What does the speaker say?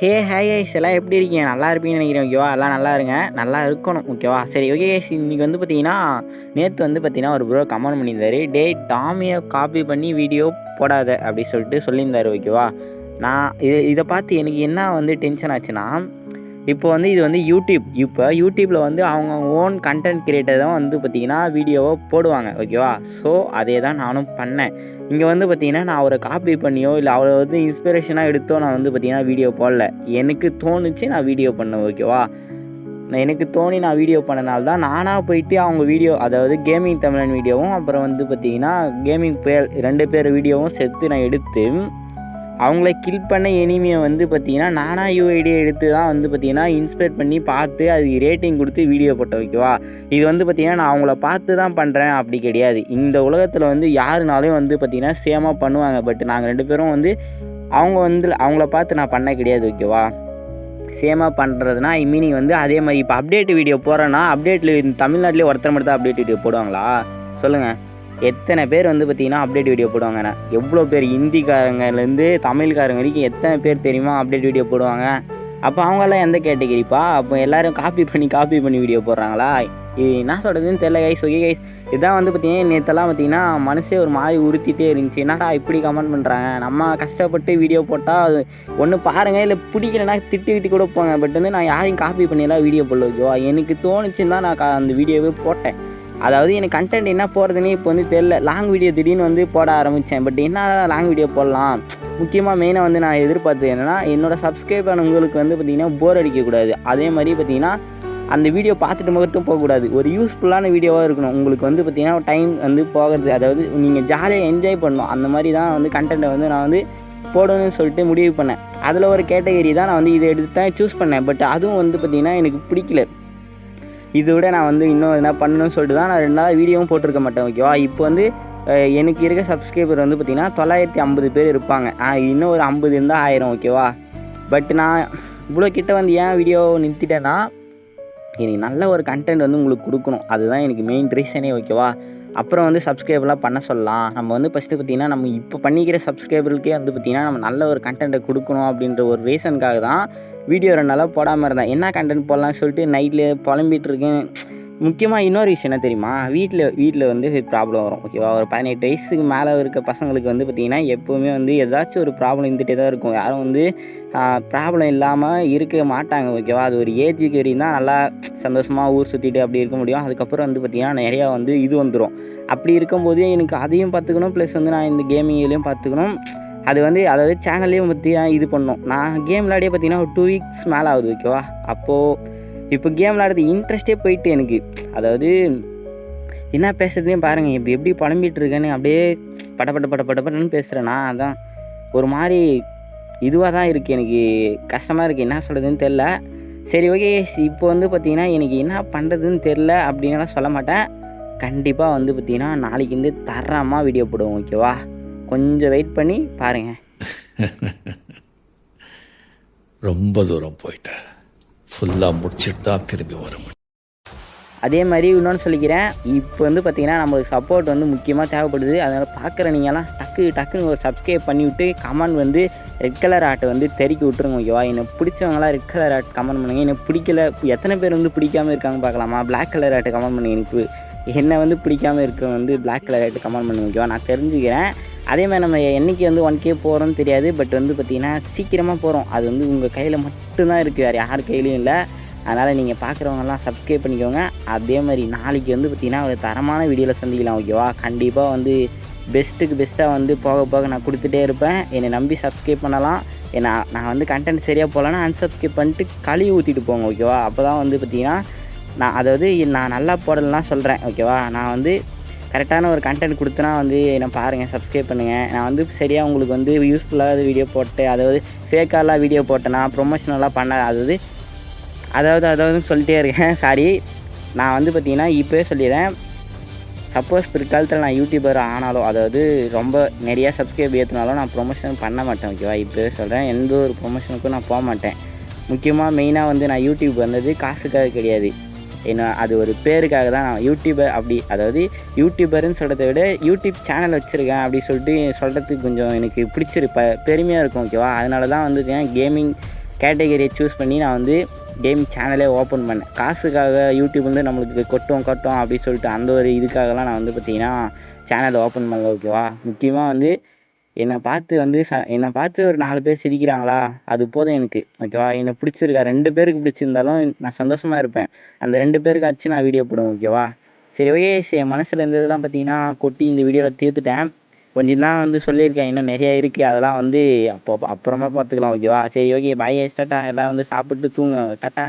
ஹே ஹே ice எல்லாம் எப்படி இருக்கீங்க? நல்லா இருப்பீங்கன்னு நினைக்கிறேன் ஓகேவா எல்லாம் நல்லா இருங்க. நல்லா இருக்கணும் ஓகேவா சரி ஓகே ஐஸ் இன்றைக்கி வந்து பார்த்தீங்கன்னா நேற்று வந்து பார்த்தீங்கன்னா ஒரு ப்ரோ கமெண்ட் பண்ணியிருந்தாரு. டே டாமியை காப்பி பண்ணி வீடியோ போடாத அப்படி சொல்லிட்டு சொல்லியிருந்தார் ஓகேவா நான் இது இதை பார்த்து எனக்கு என்ன வந்து டென்ஷன் ஆச்சுன்னா இப்போ வந்து இது வந்து யூடியூப் இப்போ யூடியூப்பில் வந்து அவங்க ஓன் கண்டென்ட் கிரியேட்டர் தான் வந்து பார்த்திங்கன்னா வீடியோவை போடுவாங்க ஓகேவா ஸோ அதே தான் நானும் பண்ணேன். இங்கே வந்து பார்த்திங்கன்னா நான் அவரை காப்பி பண்ணியோ இல்லை அவரை வந்து இன்ஸ்பிரேஷனாக எடுத்தோ நான் வந்து பார்த்திங்கன்னா வீடியோ போடல. எனக்கு தோணுச்சு நான் வீடியோ பண்ணேன் ஓகேவா நான் எனக்கு தோணி நான் வீடியோ பண்ணனால தான் நானாக போயிட்டு அவங்க வீடியோ அதாவது கேமிங் தமிழன் வீடியோவும் அப்புறம் வந்து பார்த்திங்கன்னா கேமிங் பேர் ரெண்டு பேர் வீடியோவும் சேர்த்து நான் எடுத்து அவங்கள கில் பண்ண எனிமியை வந்து பார்த்திங்கன்னா நானாக யூஐடியை எடுத்து தான் வந்து பார்த்திங்கன்னா இன்ஸ்பயர் பண்ணி பார்த்து அதுக்கு ரேட்டிங் கொடுத்து வீடியோ போட்ட ஓகேவா இது வந்து பார்த்திங்கன்னா நான் அவங்கள பார்த்து தான் பண்ணுறேன் அப்படி கிடையாது. இந்த உலகத்தில் வந்து யாருனாலையும் வந்து பார்த்திங்கன்னா சேமாக பண்ணுவாங்க. பட் நாங்கள் ரெண்டு பேரும் வந்து அவங்க வந்து அவங்கள பார்த்து நான் பண்ண கிடையாது ஓகேவா சேமாக பண்ணுறதுனா மீனிங் வந்து அதே மாதிரி இப்போ அப்டேட் வீடியோ போகிறேன்னா அப்டேட்டில் தமிழ்நாட்டிலே ஒருத்தர் மட்டும் தான் அப்டேட் வீடியோ போடுவாங்களா? சொல்லுங்கள் எத்தனை பேர் வந்து பார்த்தீங்கன்னா அப்டேட் வீடியோ போடுவாங்க எவ்வளோ பேர் ஹிந்திக்காரங்கலேருந்து தமிழ்காரங்க வரைக்கும் எத்தனை பேர் தெரியுமா அப்டேட் வீடியோ போடுவாங்க? அப்போ அவங்கெல்லாம் எந்த கேட்டகிரிப்பா அப்போ எல்லோரும் காப்பி பண்ணி காப்பி பண்ணி வீடியோ போடுறாங்களா? இது என்ன சொல்கிறதுன்னு தெரியல கைஸ் ஓகே கைஸ் இதான் வந்து பார்த்தீங்கன்னா நேற்றெல்லாம் பார்த்தீங்கன்னா மனசே ஒரு மாதிரி உறுத்திட்டே இருந்துச்சு. என்னடா இப்படி கமெண்ட் பண்ணுறாங்க நம்ம கஷ்டப்பட்டு வீடியோ போட்டால் அது ஒன்று பாருங்கள் இல்லை பிடிக்கலனா திட்டி திட்டி கூட போங்க. பட் வந்து நான் யாரையும் காப்பி பண்ணியெல்லாம் வீடியோ போடல ஓகேவா எனக்கு தோணுச்சுன்னு தான் நான் அந்த வீடியோவே போட்டேன். அதாவது எனக்கு கண்டென்ட் என்ன போகிறதுனே இப்போ வந்து தெரில லாங் வீடியோ திடீர்னு வந்து போட ஆரம்பித்தேன் பட் என்ன லாங் வீடியோ போடலாம்? முக்கியமாக மெயினாக வந்து நான் எதிர்பார்த்தது என்னென்னா என்னோடய சப்ஸ்கிரைப் ஆனவங்களுக்கு வந்து பார்த்திங்கன்னா போர் அடிக்கக்கூடாது அதே மாதிரி பார்த்திங்கன்னா அந்த வீடியோ பார்த்துட்டு மட்டும் போகக்கூடாது ஒரு யூஸ்ஃபுல்லான வீடியோவாக இருக்கணும். உங்களுக்கு வந்து பார்த்திங்கன்னா டைம் வந்து போகிறது அதாவது நீங்கள் ஜாலியாக என்ஜாய் பண்ணணும். அந்த மாதிரி தான் வந்து கண்டென்ட்டை வந்து நான் வந்து போடணும்னு சொல்லிட்டு முடிவு பண்ணேன். அதில் ஒரு கேட்டகரி தான் நான் வந்து இதை எடுத்து தான் சூஸ் பண்ணேன். பட் அதுவும் வந்து பார்த்திங்கன்னா எனக்கு பிடிக்கல. இதை விட நான் வந்து இன்னும் என்ன பண்ணணும்னு சொல்லிட்டு தான் நான் ரெண்டு வீடியோவும் போட்டிருக்க மாட்டேன் ஓகேவா இப்போ வந்து எனக்கு இருக்க சப்ஸ்கிரைபர் வந்து பார்த்திங்கன்னா தொள்ளாயிரத்தி ஐம்பது பேர் இருப்பாங்க. இன்னும் ஒரு ஐம்பது இருந்தால் ஆயிரம் ஓகேவா பட் நான் இவ்வளோ கிட்ட வந்து ஏன் வீடியோ நிறுத்திட்டேன்னா எனக்கு நல்ல ஒரு கண்டென்ட் வந்து உங்களுக்கு கொடுக்கணும். அதுதான் எனக்கு மெயின் ரீசனே ஓகேவா அப்புறம் வந்து சப்ஸ்கிரைபர்லாம் பண்ண சொல்லலாம். நம்ம வந்து ஃபஸ்ட்டு பார்த்திங்கன்னா நம்ம இப்போ பண்ணிக்கிற சப்ஸ்கிரைபருக்கே வந்து பார்த்திங்கன்னா நம்ம நல்ல ஒரு கண்டென்ட்டை கொடுக்கணும் அப்படின்ற ஒரு ரீசனுக்காக தான் வீடியோ ரெண்டு நாளாக போடாமல் இருந்தேன். என்ன கண்டென்ட் போடலாம்னு சொல்லிட்டு நைட்டில் புலம்பிகிட்டு இருக்கேன். முக்கியமாக இன்னொரு விஷயம் என்ன தெரியுமா? வீட்டில் வீட்டில் வந்து ப்ராப்ளம் வரும். ஓகேவா ஒரு பதினெட்டு வயசுக்கு மேலே இருக்க பசங்களுக்கு வந்து பார்த்திங்கன்னா எப்போவுமே வந்து ஏதாச்சும் ஒரு ப்ராப்ளம் இருந்துகிட்டே தான் இருக்கும். யாரும் வந்து ப்ராப்ளம் இல்லாமல் இருக்க மாட்டாங்க. ஓகேவா அது ஒரு ஏஜுக்கு வரையும் தான் நல்லா சந்தோஷமாக ஊர் சுற்றிட்டு அப்படி இருக்க முடியும். அதுக்கப்புறம் வந்து பார்த்திங்கன்னா நிறையா வந்து இது வந்துடும் அப்படி இருக்கும்போது எனக்கு அதையும் பார்த்துக்கணும். ப்ளஸ் வந்து நான் இந்த கேமிங்லேயும் பார்த்துக்கணும். அது வந்து அதாவது சேனல்லையும் பற்றி இது பண்ணோம். நான் கேம் விளையாடியே பார்த்தீங்கன்னா ஒரு டூ வீக்ஸ் மேலே ஆகுது ஓகேவா அப்போது இப்போ கேம் விளையாடுறது இன்ட்ரெஸ்ட்டே போயிட்டு எனக்கு. அதாவது என்ன பேசுகிறதுனே பாருங்கள் இப்போ எப்படி புலம்பிகிட்டு இருக்கேன்னு அப்படியே படப்பட்ட பட படப்படன்னு பேசுகிறேன்னா அதான் ஒரு மாதிரி இதுவாக தான் இருக்குது எனக்கு கஷ்டமாக இருக்குது என்ன சொல்கிறதுன்னு தெரில சரி ஓகே இப்போ வந்து பார்த்திங்கன்னா எனக்கு என்ன பண்ணுறதுன்னு தெரில அப்படின்லாம் சொல்ல மாட்டேன். கண்டிப்பாக வந்து பார்த்திங்கன்னா நாளைக்கு வந்து தரமாக வீடியோ போடுவோம் ஓகேவா கொஞ்சம் வெயிட் பண்ணி பாருங்க. ரொம்ப தூரம் போயிட்டேன் ஃபுல்லாக முடிச்சிட்டு தான் திரும்பி வர முடியும். அதே மாதிரி இன்னொன்று சொல்லிக்கிறேன். இப்போ வந்து பார்த்தீங்கன்னா நம்மளுக்கு சப்போர்ட் வந்து முக்கியமாக தேவைப்படுது. அதனால் பார்க்குற நீங்கள்லாம் டக்கு டக்குன்னு ஒரு சப்ஸ்கிரைப் பண்ணிவிட்டு கமெண்ட் வந்து ரெட் கலர் ஆர்ட்டை வந்து தெறிக்கி விட்ருங்க ஓகேவா என்னை பிடிச்சவங்களாம் ரெட் கலர் ஆர்ட் கமெண்ட் பண்ணுங்கள் எனக்கு பிடிக்கல. எத்தனை பேர் வந்து பிடிக்காமல் இருக்காங்க பார்க்கலாமா? பிளாக் கலர் ஆர்ட்டை கமெண்ட் பண்ணுங்க எனக்கு. என்னை வந்து பிடிக்காமல் இருக்க வந்து பிளாக் கலர் ஆர்ட்டு கமெண்ட் பண்ணுங்க. ஓகேவா நான் தெரிஞ்சுக்கிறேன். அதே மாதிரி நம்ம என்றைக்கு வந்து ஒன் கே போகிறோன்னு தெரியாது பட் வந்து பார்த்திங்கன்னா சீக்கிரமாக போகிறோம் அது வந்து உங்கள் கையில் மட்டும்தான் இருக்குது வேறு யார் கையிலையும் இல்லை. அதனால் நீங்கள் பார்க்குறவங்கலாம் சப்ஸ்கிரைப் பண்ணிக்கோங்க. அதே மாதிரி நாளைக்கு வந்து பார்த்திங்கன்னா ஒரு தரமான வீடியோவில் சந்திக்கலாம் ஓகேவா கண்டிப்பாக வந்து பெஸ்ட்டுக்கு பெஸ்ட்டாக வந்து போக போக நான் கொடுத்துட்டே இருப்பேன். என்னை நம்பி சப்ஸ்கிரைப் பண்ணலாம். ஏன்னா நான் வந்து கண்டென்ட் சரியாக போகலன்னா அன்சப்ஸ்கிரைப் பண்ணிட்டு கழுவி ஊற்றிட்டு போங்க ஓகேவா அப்போ தான் வந்து பார்த்திங்கன்னா நான் அதாவது நான் நல்லா போடலாம் சொல்கிறேன் ஓகேவா நான் வந்து கரெக்டான ஒரு கண்டென்ட் கொடுத்தனா வந்து என்ன பாருங்கள் சப்ஸ்கிரைப் பண்ணுங்கள் நான் வந்து சரியாக உங்களுக்கு வந்து யூஸ்ஃபுல்லாக வீடியோ போட்டு அதாவது ஃபேக்காலாம் வீடியோ போட்டேன்னா ப்ரொமோஷனெல்லாம் பண்ண அதாவது அதாவது அதாவது சொல்லிட்டே இருக்கேன். சாரி நான் வந்து பார்த்திங்கன்னா இப்போவே சொல்லிடுறேன். சப்போஸ் பிற்காலத்தில் நான் யூடியூபர் ஆனாலும் அதாவது ரொம்ப நிறையா சப்ஸ்கிரைப் ஏற்றினாலும் நான் ப்ரொமோஷன் பண்ண மாட்டேன் ஓகேவா இப்போவே சொல்கிறேன் எந்த ஒரு ப்ரொமோஷனுக்கும் நான் போக மாட்டேன். முக்கியமாக மெயினாக வந்து நான் யூடியூப் வந்தது காசுக்காக கிடையாது. என்ன அது ஒரு பேருக்காக தான் நான் யூடியூபர் அப்படி அதாவது யூடியூபர்னு சொல்கிறத விட யூடியூப் சேனல் வச்சுருக்கேன் அப்படி சொல்லிட்டு சொல்கிறதுக்கு கொஞ்சம் எனக்கு பிடிச்சிருப்ப பெருமையாக இருக்கும் ஓகேவா அதனால தான் வந்து கேமிங் கேட்டகரியை சூஸ் பண்ணி நான் வந்து கேம் சேனலே ஓப்பன் பண்ணேன். காசுக்காக யூடியூப் வந்து நம்மளுக்கு கொட்டும் கொட்டும் அப்படின்னு சொல்லிட்டு அந்த ஒரு இதுக்காகலாம் நான் வந்து பார்த்திங்கன்னா சேனலை ஓப்பன் பண்ணல ஓகேவா முக்கியமாக வந்து என்னை பார்த்து வந்து ச என்னை பார்த்து ஒரு நாலு பேர் சிரிக்கிறாங்களா? அது போதும் எனக்கு ஓகேவா என்னை பிடிச்சிருக்கா? ரெண்டு பேருக்கு பிடிச்சிருந்தாலும் நான் சந்தோஷமாக இருப்பேன். அந்த ரெண்டு பேருக்காச்சும் நான் வீடியோ போடுவேன் ஓகேவா சரி ஓகே என் மனசில் இருந்ததெல்லாம் பார்த்தீங்கன்னா கொட்டி இந்த வீடியோவில் தீர்த்துட்டேன். கொஞ்சம் தான் வந்து சொல்லியிருக்கேன் இன்னும் நிறையா இருக்குது அதெல்லாம் வந்து அப்போ அப்புறமா பார்த்துக்கலாம் ஓகேவா சரி ஓகே பாய் ஸ்டாட்டா எல்லாம் வந்து சாப்பிட்டு தூங்க டாட்டா.